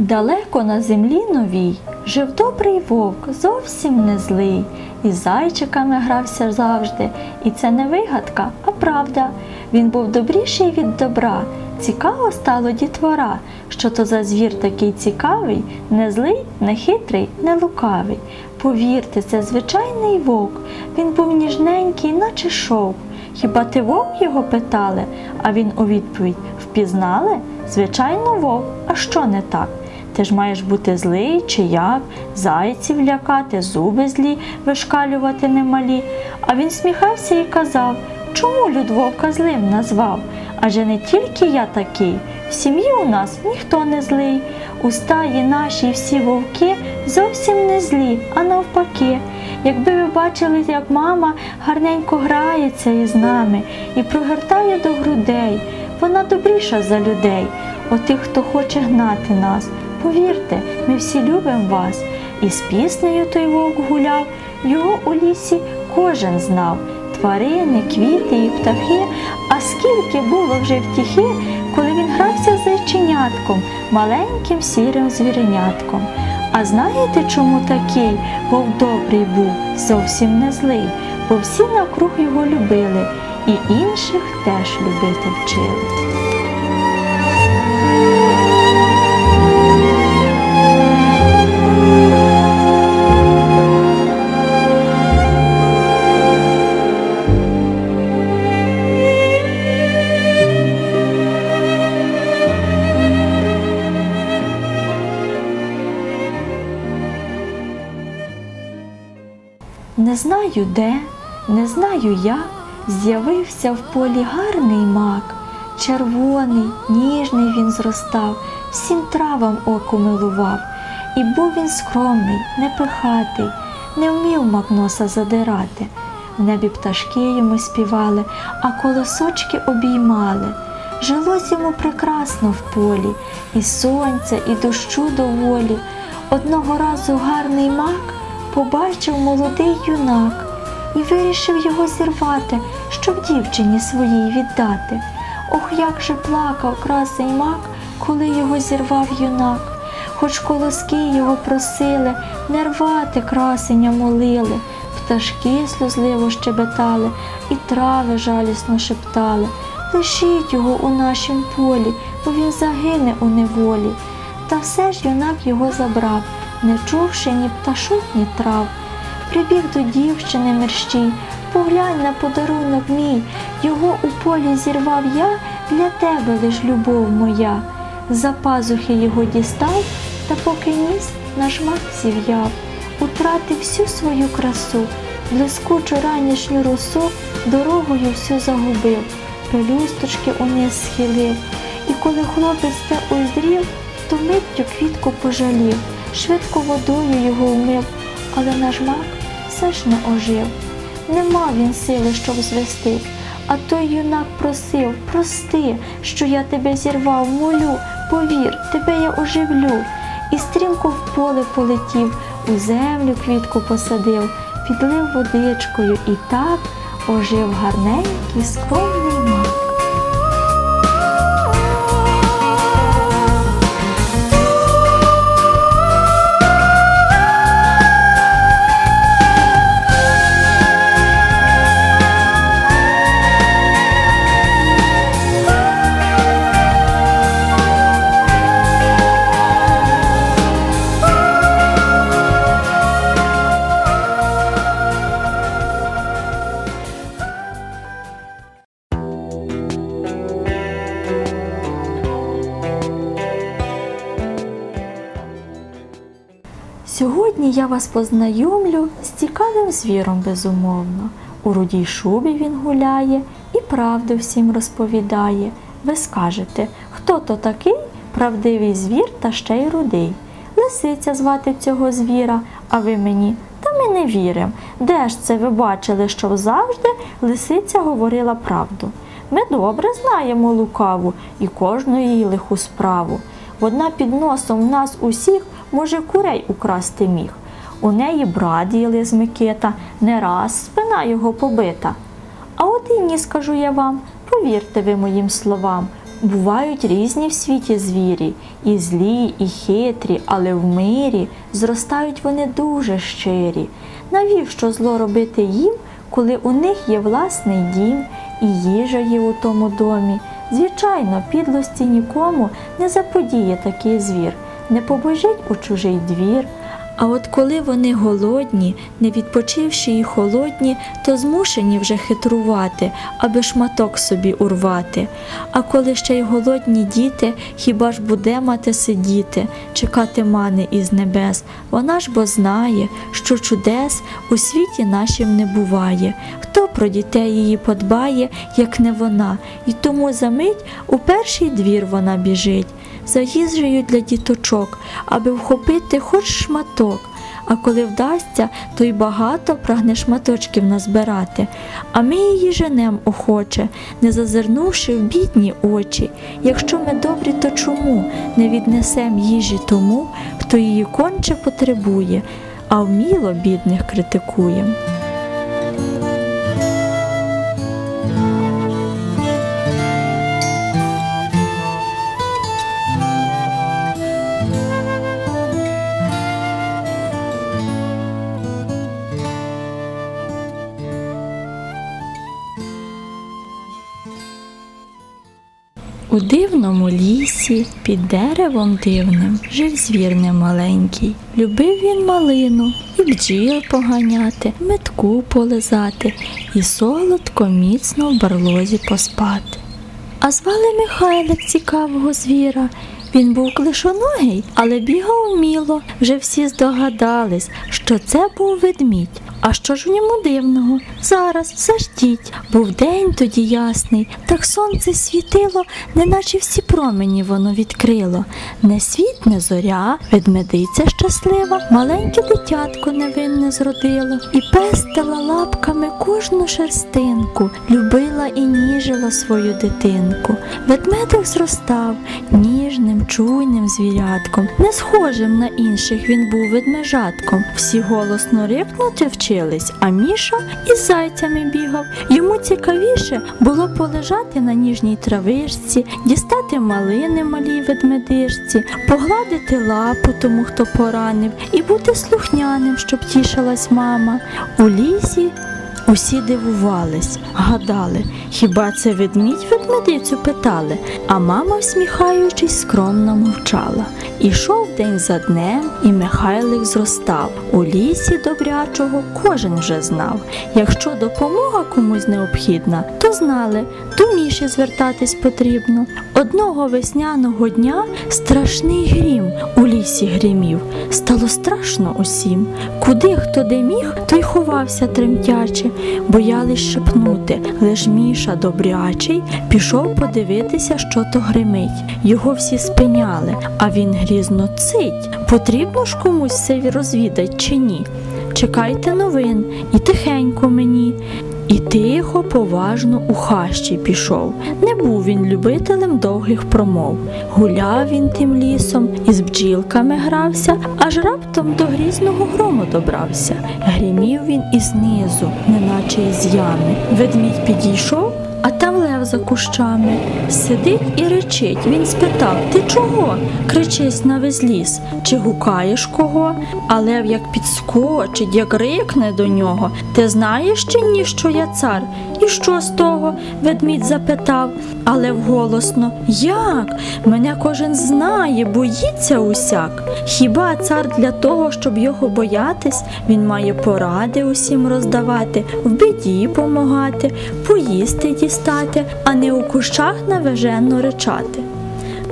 Далеко на землі новій жив добрий вовк, зовсім не злий, і зайчиками грався завжди. І це не вигадка, а правда. Він був добріший від добра. Цікаво стало дітвора, що то за звір такий цікавий, не злий, не хитрий, не лукавий. Повірте, це звичайний вовк. Він був ніжненький, наче шовк. Хіба ти вовк його питали? А він у відповідь впізнали? Звичайно, вовк, а що не так? Ти ж маєш бути злий чи як, зайців лякати, зуби злі вишкалювати немалі. А він сміхався і казав, чому люд вовка злим назвав? Адже не тільки я такий, в сім'ї у нас ніхто не злий. У стаї нашій всі вовки зовсім не злі, а навпаки. Якби ви бачили, як мама гарненько грається із нами і прогортає до грудей, вона добріша за людей, отих, хто хоче гнати нас. Повірте, ми всі любимо вас. І з піснею той вовк гуляв, його у лісі кожен знав. Тварини, квіти і птахи, а скільки було вже втіхи, коли він грався з зайченятком, маленьким сірим звірянятком. А знаєте, чому такий вовк добрий був, зовсім не злий, бо всі навкруг його любили і інших теж любити вчили. Знаю де, не знаю як, з'явився в полі гарний мак. Червоний, ніжний він зростав, всім травам око милував. І був він скромний, непихатий, не вмів мак носа задирати. В небі пташки йому співали, а колосочки обіймали. Жилось йому прекрасно в полі, і сонця, і дощу доволі. Одного разу гарний мак побачив молодий юнак і вирішив його зірвати, щоб дівчині своїй віддати. Ох, як же плакав красий мак, коли його зірвав юнак. Хоч колоски його просили, не рвати красення молили, пташки сльозливо щебетали, і трави жалісно шептали. Лишіть його у нашім полі, бо він загине у неволі. Та все ж юнак його забрав, не чувши ні пташок, ні трав. Прибіг до дівчини мерщій, поглянь на подарунок мій, його у полі зірвав я, для тебе лиш любов моя. За пазухи його дістав, та поки ніс наш мак зів'яв, утратив всю свою красу, блискучу ранішню росу, дорогою всю загубив, пелюсточки униз схилив. І коли хлопець те уздрів, то миттю квітку пожалів, швидко водою його вмив, але наш мак все ж не ожив. Нема він сили, щоб звести. А той юнак просив, прости, що я тебе зірвав, молю, повір, тебе я оживлю. І стрімко в поле полетів, у землю квітку посадив, підлив водичкою і так ожив гарненький, скромний Сьогодні я вас познайомлю з цікавим звіром, безумовно. У рудій шубі він гуляє і правду всім розповідає. Ви скажете, хто то такий правдивий звір та ще й рудий? Лисиця звати цього звіра, а ви мені. Та ми не віримо. Де ж це ви бачили, що завжди лисиця говорила правду? Ми добре знаємо лукаву і кожну її лиху справу. Вона під носом в нас усіх може курей украсти міг. У неї брат їли з Микита, не раз спина його побита. А от і ні, скажу я вам, повірте ви моїм словам, Бувають різні в світі звірі, і злі, і хитрі, але в мирі зростають вони дуже щирі. Навіщо зло робити їм, коли у них є власний дім і їжа є у тому домі? Звичайно, підлості нікому не заподіє такий звір, не побожить у чужий двір. А от коли вони голодні, не відпочивши і холодні, то змушені вже хитрувати, аби шматок собі урвати. А коли ще й голодні діти, хіба ж буде мати сидіти, чекати мани із небес? Вона ж бо знає, що чудес у світі нашім не буває. Хто про дітей її подбає, як не вона, і тому за мить у перший двір вона біжить за їжею для діточок, аби вхопити хоч шматок. А коли вдасться, то й багато прагне шматочків назбирати. А ми її женем охоче, не зазирнувши в бідні очі. Якщо ми добрі, то чому не віднесем їжі тому, хто її конче потребує, а вміло бідних критикуєм. У дивному лісі, під деревом дивним, жив звір немаленький. Любив він малину і бджіл поганяти, метку полизати і солодко міцно в барлозі поспати. А звали Михайлик цікавого звіра. Він був клишоногий, але бігав вміло. Вже всі здогадались, що це був ведмідь. А що ж в ньому дивного? Зараз заждіть. Був день тоді ясний, так сонце світило, неначе всі промені воно відкрило. Не світ, не зоря, ведмедиця щаслива, маленьке дитятко невинне зродило, і пестила лапками кожну шерстинку, любила і ніжила свою дитинку. Ведмедик зростав ніжним, чуйним звірятком, не схожим на інших він був ведмежатком. Всі голосно рикнути вчились, а Міша із зайцями бігав. Йому цікавіше було полежати на ніжній травишці, дістати малини малій ведмедишці, погладити лапу тому, хто поранив, і бути слухняним, щоб тішилась мама. У лісі Усі дивувались, гадали, хіба це ведмідь ведмедицю питали, а мама, всміхаючись, скромно мовчала. Ішов день за днем, і Михайлик зростав. У лісі добрячого кожен вже знав. Якщо допомога комусь необхідна, то знали, до міші звертатись потрібно. Одного весняного дня страшний грім у лісі гримів. Стало страшно усім. Куди хто де міг, той ховався тремтячи боялись шепнути, лиш Міша добрячий пішов подивитися, що то гримить. Його всі спиняли, а він грізно цить. Потрібно ж комусь це розвідать чи ні? Чекайте новин і тихенько мені. І тихо, поважно у хащі пішов. Не був він любителем довгих промов. Гуляв він тим лісом, із бджілками грався, аж раптом до грізного грому добрався. Грімів він ізнизу, неначе із ями. Ведмідь підійшов, а там лев за кущами. Сидить і речить. Він спитав: Ти чого? Кричись на весь ліс, чи гукаєш кого? А лев як підскочить, як рикне до нього. Ти знаєш чи ні, що я цар? І що з того? Ведмідь запитав, а лев голосно Як? Мене кожен знає, боїться усяк. Хіба цар для того, щоб його боятись, він має поради усім роздавати, в біді помагати, поїсти дістати, а не у кущах навеженно речати.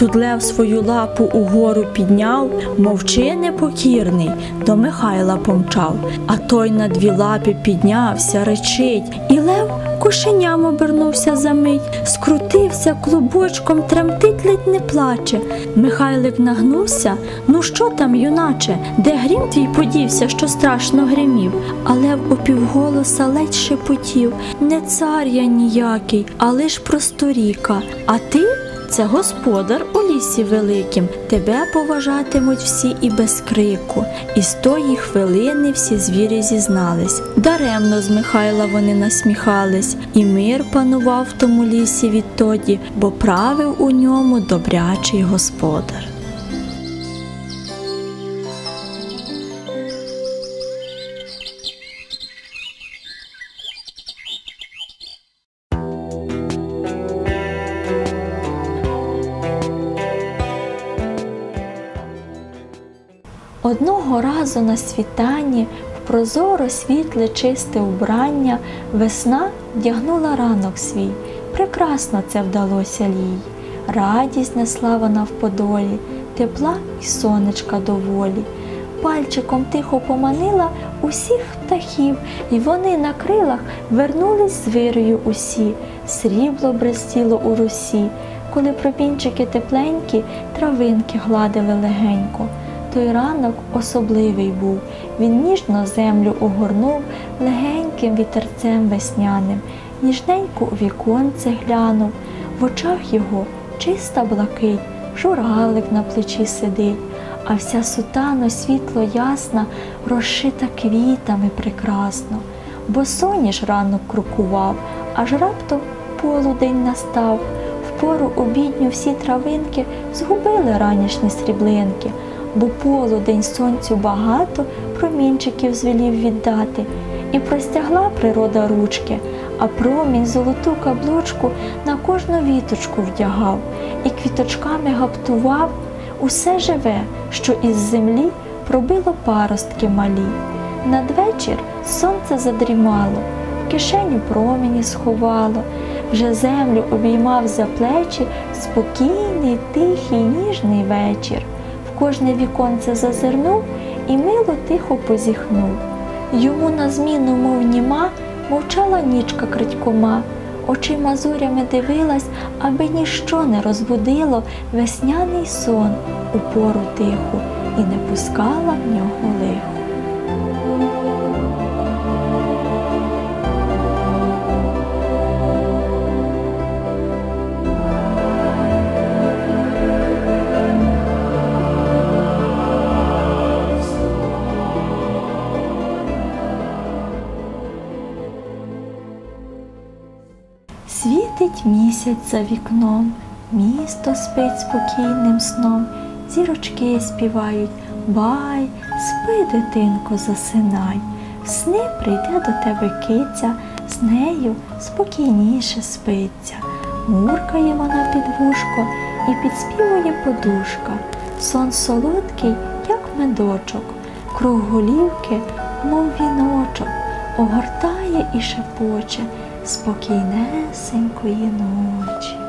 Тут лев свою лапу угору підняв, мовчи непокірний, до Михайла помчав, а той на дві лапи піднявся, речить, і лев кошеням обернувся за мить, скрутився клубочком, тремтить, ледь не плаче. Михайлик нагнувся. Ну що там, юначе, де грім твій подівся, що страшно гримів? А лев опівголоса ледь шепотів. Не цар я ніякий, а лиш просторіка. А ти? Це господар у лісі великім, тебе поважатимуть всі і без крику. І з тої хвилини всі звірі зізнались. Даремно з Михайла вони насміхались, і мир панував в тому лісі відтоді, бо правив у ньому добрячий господар. Одного разу на світанні в прозоро світле чисте убрання весна вдягнула ранок свій. Прекрасно це вдалося їй. Радість несла вона в подолі, тепла і сонечка доволі. Пальчиком тихо поманила усіх птахів, і вони на крилах вернулись з вирою усі. Срібло брестіло у русі, коли промінчики тепленькі, травинки гладили легенько. Той ранок особливий був. Він ніжно землю огорнув легеньким вітерцем весняним, ніжненько у віконце глянув, в очах його чиста блакить, журавлик на плечі сидить, а вся сутана світло ясна, розшита квітами прекрасно. Бо соняш ранок крокував, аж раптом полудень настав. В пору обідню всі травинки згубили ранішні сріблинки бо полудень сонцю багато промінчиків звелів віддати, і простягла природа ручки, а промінь золоту каблучку на кожну віточку вдягав, і квіточками гаптував усе живе, що із землі пробило паростки малі. Надвечір сонце задрімало, в кишеню промені сховало, вже землю обіймав за плечі спокійний, тихий, ніжний вечір кожне віконце зазирнув і мило тихо позіхнув. Йому на зміну, мов німа, мовчала нічка критькома, очима зорями дивилась, аби ніщо не розбудило весняний сон у пору тиху і не пускала в нього лихо. Світить місяць за вікном, місто спить спокійним сном, зірочки співають Бай, спи, дитинко, засинай. В сни прийде до тебе киця, з нею спокійніше спиться. Муркає вона під вушко і підспівує подушка. Сон солодкий, як медочок, круг голівки, мов віночок, огортає і шепоче spokine senku e noite.